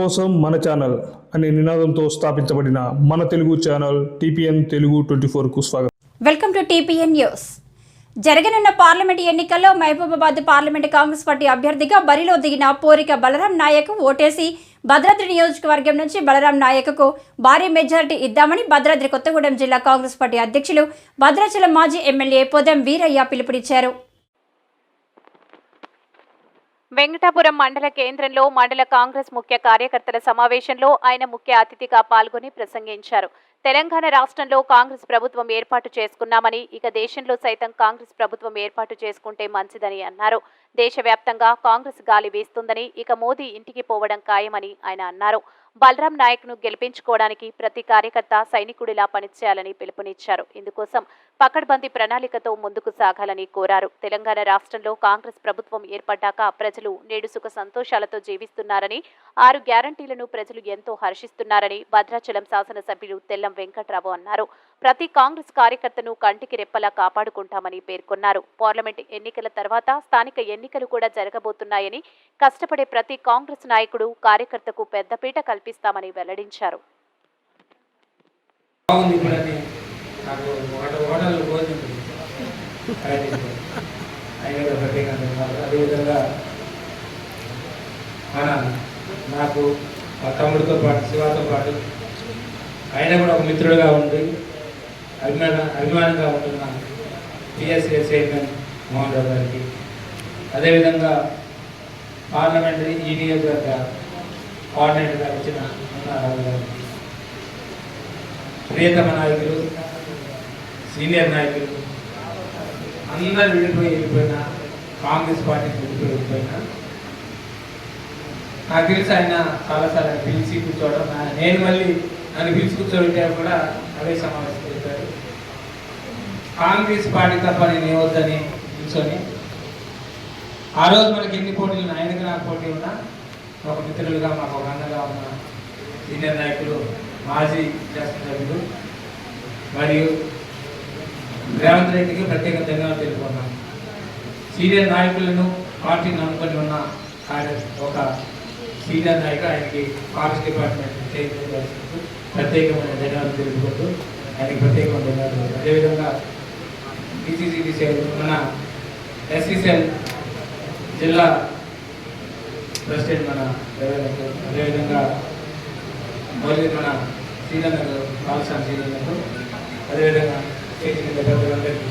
కోసం మన ఛానల్ అనే నినాదంతో స్థాపించబడిన మన Telugu channel TPN Telugu twenty ఫోర్కు స్వాగతం. Welcome to TPN news. జరగనున్న పార్లమెంట్ ఎన్నికల్లో మహబూబాబాద్ పార్లమెంట్ కాంగ్రెస్ పార్టీ అభ్యర్థిగా బరిలో దిగిన పోరిక బలరాం నాయక్ ఓటేసి భద్రాద్రి నియోజకవర్గం నుంచి బలరాం నాయక్కు భారీ మెజారిటీ ఇద్దామని భద్రాద్రి కొత్తగూడెం జిల్లా కాంగ్రెస్ పార్టీ అధ్యక్షులు భద్రాచలం మాజీ ఎమ్మెల్యే పొదం వీరయ్య పిలుపునిచ్చారు. వెంకటాపురం మండల కేంద్రంలో మండల కాంగ్రెస్ ముఖ్య కార్యకర్తల సమావేశంలో ఆయన ముఖ్య అతిథిగా పాల్గొని ప్రసంగించారు. తెలంగాణ రాష్ట్రంలో కాంగ్రెస్ ప్రభుత్వం ఏర్పాటు చేసుకున్నామని ఇక దేశంలో సైతం కాంగ్రెస్ ప్రభుత్వం ఏర్పాటు చేసుకుంటే మంచిదని అన్నారు. దేశవ్యాప్తంగా కాంగ్రెస్ గాలి వీస్తుందని ఇక మోదీ ఇంటికి పోవడం ఖాయమని ఆయన అన్నారు. బలరాం నాయక్ను గెలిపించుకోవడానికి ప్రతి కార్యకర్త సైనికుడిలా పనిచేయాలని పిలుపునిచ్చారు. ఇందుకోసం పకడ్బందీ ప్రణాళికతో ముందుకు సాగాలని కోరారు. తెలంగాణ రాష్ట్రంలో కాంగ్రెస్ ప్రభుత్వం ఏర్పడ్డాక ప్రజలు నేడు సుఖ సంతోషాలతో జీవిస్తున్నారని ఆరు గ్యారంటీలను ప్రజలు ఎంతో హర్షిస్తున్నారని భద్రాచలం శాసనసభ్యులు తెల్లం వెంకట్రావు అన్నారు. ప్రతి కాంగ్రెస్ కార్యకర్తను కంటికి రెప్పలా కాపాడుకుంటామని పేర్కొన్నారు. పార్లమెంట్ ఎన్నికల తర్వాత స్థానిక ఎన్నికలు కూడా జరగబోతున్నాయని కష్టపడే ప్రతి కాంగ్రెస్ నాయకుడు కార్యకర్తకు పెద్దపీట కల్పిస్తామని వెల్లడించారు. బాగుంది నాకు అదేవిధంగా మన నాకు మా తమ్ముడితో పాటు శివాతో పాటు ఆయన కూడా ఒక మిత్రుడుగా ఉండి అభిమాన అభిమానంగా ఉంటున్న పిఎస్ఏ చైర్మన్ మోహన్ రావు గారికి. అదేవిధంగా పార్లమెంటరీ ఈ నియోజకవర్గ కోఆర్డినేటర్గా ఇచ్చిన ప్రియతమ నాయకులు సీనియర్ నాయకులు అందరు విడిపోయి వెళ్ళిపోయిన కాంగ్రెస్ పార్టీకి విడిపోయి వెళ్ళిపోయినా నాకు తెలిసి ఆయన చాలాసార్లు ఆయన పిలిచి కూర్చోవడం నేను మళ్ళీ నన్ను పిలిచి కూర్చోబెట్టే కూడా అవే సమావేశం చెప్పారు కాంగ్రెస్ పార్టీ తప్ప నేను ఏవద్దని కూర్చొని ఆ రోజు మనకి ఎన్ని పోటీలు ఆయనకి నాకు పోటీ ఉన్నా ఒక మిత్రులుగా మాకు ఒక అన్నగా ఉన్న సీనియర్ నాయకులు మాజీ శాసనసభ్యులు మరియు రేవంత్ రెడ్డికి ప్రత్యేక ధన్యవాదాలు తెలుపుకున్నాను సీనియర్ నాయకులను పార్టీని అనుకొని ఉన్న ఆయన ఒక సీనియర్ నాయకుడు ఆయనకి ఫారెస్ట్ డిపార్ట్మెంట్ ప్రత్యేకమైన ధన్యవాదాలు తెలుపుకుంటూ ఆయనకి ప్రత్యేకమైన ధన్యవాదాలు అదేవిధంగా పిసిసిబిసి మన ఎస్సీసీఎల్ జిల్లా ప్రెసిడెంట్ మన అదేవిధంగా మరియు మన శ్రీలంకకు కాల్సిన శ్రీలంకకు అదేవిధంగా చేసిన పెద్దలందరికీ